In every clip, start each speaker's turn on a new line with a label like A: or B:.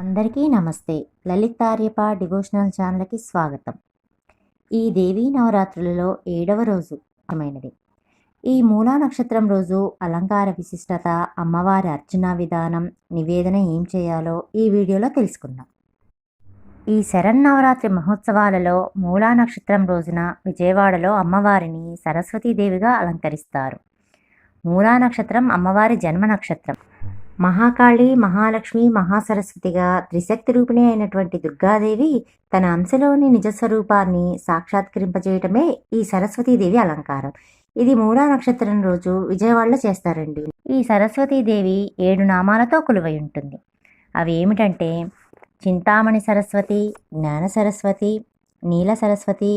A: అందరికీ నమస్తే. లలితార్యప డివోషనల్ ఛానల్కి స్వాగతం. ఈ దేవీ నవరాత్రులలో ఏడవ రోజు ముఖ్యమైనది. ఈ మూలా నక్షత్రం రోజు అలంకార విశిష్టత అమ్మవారి అర్చన విధానం నివేదన ఏం చేయాలో ఈ వీడియోలో తెలుసుకుందాం. ఈ శరన్నవరాత్రి మహోత్సవాలలో మూలా నక్షత్రం రోజున విజయవాడలో అమ్మవారిని సరస్వతీదేవిగా అలంకరిస్తారు. మూలా నక్షత్రం అమ్మవారి జన్మ నక్షత్రం. మహాకాళి మహాలక్ష్మి మహాసరస్వతిగా త్రిశక్తి రూపిణి అయినటువంటి దుర్గాదేవి తన అంశలోని నిజ స్వరూపాన్ని సాక్షాత్కరింపజేయటమే ఈ సరస్వతీదేవి అలంకారం. ఇది మూడా నక్షత్రం రోజు విజయవాడలో చేస్తారండి. ఈ సరస్వతీదేవి ఏడు నామాలతో కొలువై ఉంటుంది. అవి ఏమిటంటే చింతామణి సరస్వతి జ్ఞాన సరస్వతి నీల సరస్వతి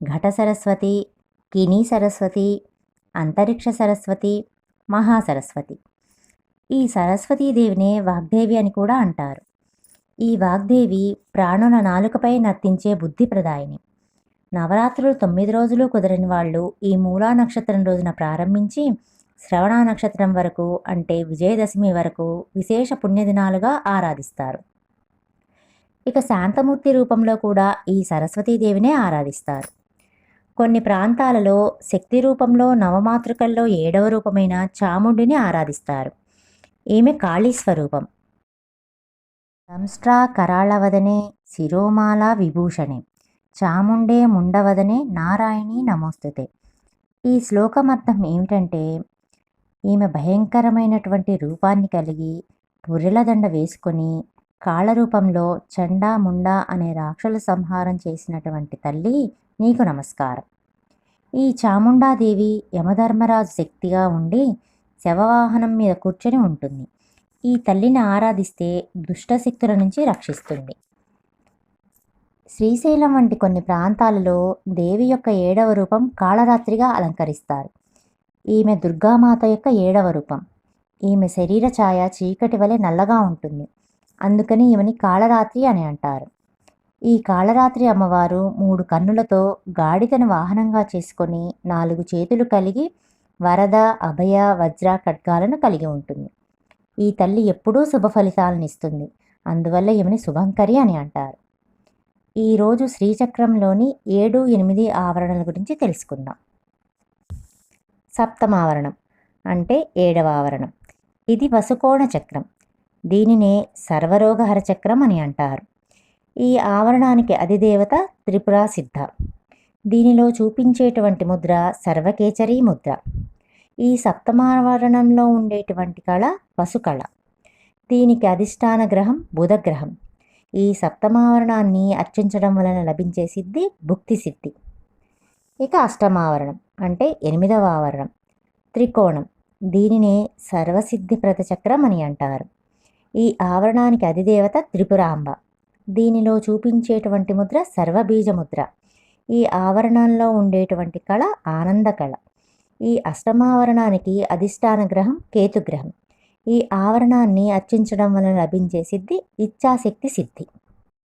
A: ఘట సరస్వతి కిని సరస్వతి అంతరిక్ష సరస్వతి మహాసరస్వతి. ఈ సరస్వతీదేవినే వాగ్దేవి అని కూడా అంటారు. ఈ వాగ్దేవి ప్రాణుల నాలుకపై నర్తించే బుద్ధి ప్రదాయిని నవరాత్రులు తొమ్మిది రోజులు కుదరని వాళ్ళు ఈ మూలా నక్షత్రం రోజున ప్రారంభించి శ్రవణ నక్షత్రం వరకు అంటే విజయదశమి వరకు విశేష పుణ్యదినాలుగా ఆరాధిస్తారు. ఇక శాంతమూర్తి రూపంలో కూడా ఈ సరస్వతీదేవినే ఆరాధిస్తారు. కొన్ని ప్రాంతాలలో శక్తి రూపంలో నవమాతృకల్లో ఏడవ రూపమైన చాముండిని ఆరాధిస్తారు. ఈమె కాళీ స్వరూపం. కరాళవదనే శిరోమాల విభూషణే. చాముండే ముండవదనే నారాయణి నమోస్తుతే. ఈ శ్లోకమర్థం ఏమిటంటే ఈమె భయంకరమైనటువంటి రూపాన్ని కలిగి పుర్రెలదండ వేసుకొని కాళరూపంలో చండా ముండా అనే రాక్షల సంహారం చేసినటువంటి తల్లి నీకు నమస్కారం. ఈ చాముండాదేవి యమధర్మరాజు శక్తిగా ఉండి శవవాహనం మీద కూర్చొని ఉంటుంది. ఈ తల్లిని ఆరాధిస్తే దుష్టశక్తుల నుంచి రక్షిస్తుంది. శ్రీశైలం వంటి కొన్ని ప్రాంతాలలో దేవి యొక్క ఏడవ రూపం కాళరాత్రిగా అలంకరిస్తారు. ఈమె దుర్గామాత యొక్క ఏడవ రూపం. ఈమె శరీర ఛాయ చీకటి వలె నల్లగా ఉంటుంది. అందుకని ఈమెని కాళరాత్రి అని అంటారు. ఈ కాళరాత్రి అమ్మవారు మూడు కన్నులతో గాడిదను వాహనంగా చేసుకొని నాలుగు చేతులు కలిగి వరద అభయ వజ్ర ఖడ్గాలను కలిగి ఉంటుంది. ఈ తల్లి ఎప్పుడూ శుభ ఫలితాలను ఇస్తుంది. అందువల్ల ఈమెని శుభంకరి అని అంటారు. ఈరోజు శ్రీచక్రంలోని ఏడు ఎనిమిది ఆవరణల గురించి తెలుసుకుందాం. సప్తమావరణం అంటే ఏడవ ఆవరణం. ఇది వసుకోణ చక్రం. దీనినే సర్వరోగహర చక్రం అని అంటారు. ఈ ఆవరణానికి అధిదేవత త్రిపురా సిద్ధ. దీనిలో చూపించేటువంటి ముద్ర సర్వకేచరీ ముద్ర. ఈ సప్తమావరణంలో ఉండేటువంటి కళ పశుకళ దీనికి అధిష్టాన గ్రహం బుధగ్రహం. ఈ సప్తమావరణాన్ని అర్చించడం వలన లభించే సిద్ధి భుక్తి సిద్ధి. ఇక అష్టమావరణం అంటే ఎనిమిదవ ఆవరణం. త్రికోణం. దీనినే సర్వసిద్ధి ప్రతచక్రం అని అంటారు. ఈ ఆవరణానికి అధిదేవత త్రిపురాంబ. దీనిలో చూపించేటువంటి ముద్ర సర్వబీజ ముద్ర ఈ ఆవరణంలో ఉండేటువంటి కళ ఆనంద కళ ఈ అష్టమావరణానికి అధిష్టాన గ్రహం కేతుగ్రహం. ఈ ఆవరణాన్ని అర్చించడం వలన లభించే సిద్ధి ఇచ్ఛాశక్తి సిద్ధి.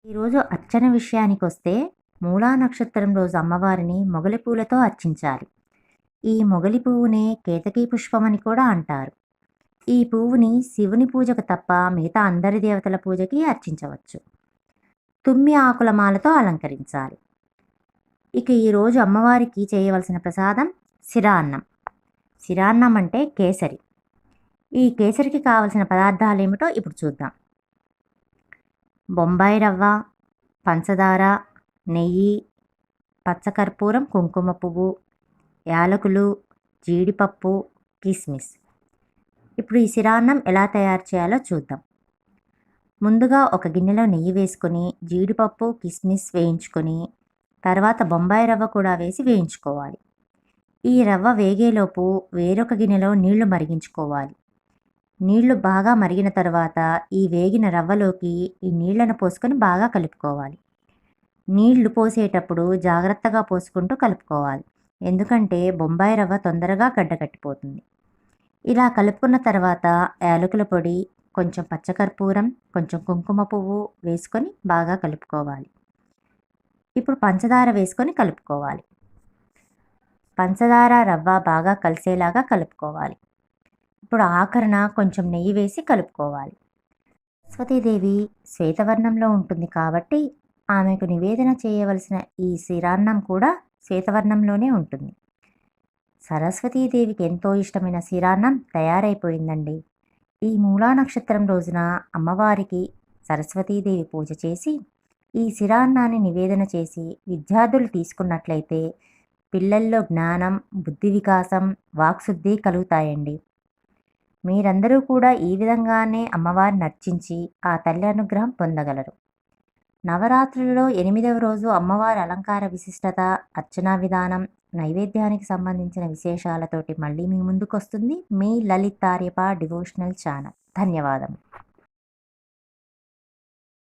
A: ఈరోజు అర్చన విషయానికి వస్తే మూలా నక్షత్రం రోజు అమ్మవారిని మొగలి పూలతో అర్చించాలి. ఈ మొగలి పువ్వునే కేతకీ పుష్పం అని కూడా అంటారు. ఈ పువ్వుని శివుని పూజకు తప్ప మిగతా అందరి దేవతల పూజకి అర్చించవచ్చు. తుమ్మి ఆకుల మాలతో అలంకరించాలి. ఇక ఈరోజు అమ్మవారికి చేయవలసిన ప్రసాదం శిరాన్నం శిరాన్నం అంటే కేసరి. ఈ కేసరికి కావలసిన పదార్థాలు ఏమిటో ఇప్పుడు చూద్దాం. బొంబాయి రవ్వ పంచదార నెయ్యి పచ్చకర్పూరం కుంకుమ పువ్వు యాలకులు జీడిపప్పు కిస్మిస్. ఇప్పుడు ఈ శిరాన్నం ఎలా తయారు చేయాలో చూద్దాం. ముందుగా ఒక గిన్నెలో నెయ్యి వేసుకొని జీడిపప్పు కిస్మిస్ వేయించుకొని తర్వాత బొంబాయి రవ్వ కూడా వేసి వేయించుకోవాలి. ఈ రవ్వ వేగేలోపు వేరొక గిన్నెలో నీళ్ళు మరిగించుకోవాలి. నీళ్ళు బాగా మరిగిన తర్వాత ఈ వేగిన రవ్వలోకి ఈ నీళ్ళను పోసుకొని బాగా కలుపుకోవాలి. నీళ్ళు పోసేటప్పుడు జాగ్రత్తగా పోసుకుంటూ కలుపుకోవాలి. ఎందుకంటే బొంబాయి రవ్వ తొందరగా గడ్డకట్టిపోతుంది ఇలా కలుపుకున్న తర్వాత యాలకుల పొడి కొంచెం పచ్చకర్పూరం కొంచెం కుంకుమ పువ్వు వేసుకొని బాగా కలుపుకోవాలి. ఇప్పుడు పంచదార వేసుకొని కలుపుకోవాలి. పంచదార రవ్వ బాగా కలిసేలాగా కలుపుకోవాలి. ఇప్పుడు ఆఖరణ కొంచెం నెయ్యి వేసి కలుపుకోవాలి. సరస్వతీదేవి శ్వేతవర్ణంలో ఉంటుంది కాబట్టి ఆమెకు నివేదన చేయవలసిన ఈ శిరాన్నం కూడా శ్వేతవర్ణంలోనే ఉంటుంది. సరస్వతీదేవికి ఎంతో ఇష్టమైన శిరాన్నం తయారైపోయిందండి. ఈ మూలా నక్షత్రం రోజున అమ్మవారికి సరస్వతీదేవి పూజ చేసి ఈ శిరాన్నాన్ని నివేదన చేసి విద్యార్థులు తీసుకున్నట్లయితే పిల్లల్లో జ్ఞానం బుద్ధి వికాసం వాక్శుద్ధి కలుగుతాయండి. మీరందరూ కూడా ఈ విధంగానే అమ్మవారిని నర్చించి ఆ తల్లి అనుగ్రహం పొందగలరు. నవరాత్రులలో ఎనిమిదవ రోజు అమ్మవారి అలంకార విశిష్టత అర్చనా విధానం నైవేద్యానికి సంబంధించిన విశేషాలతోటి మళ్ళీ మీ ముందుకు వస్తుంది మీ లలితార్యప డివోషనల్ ఛానల్. ధన్యవాదం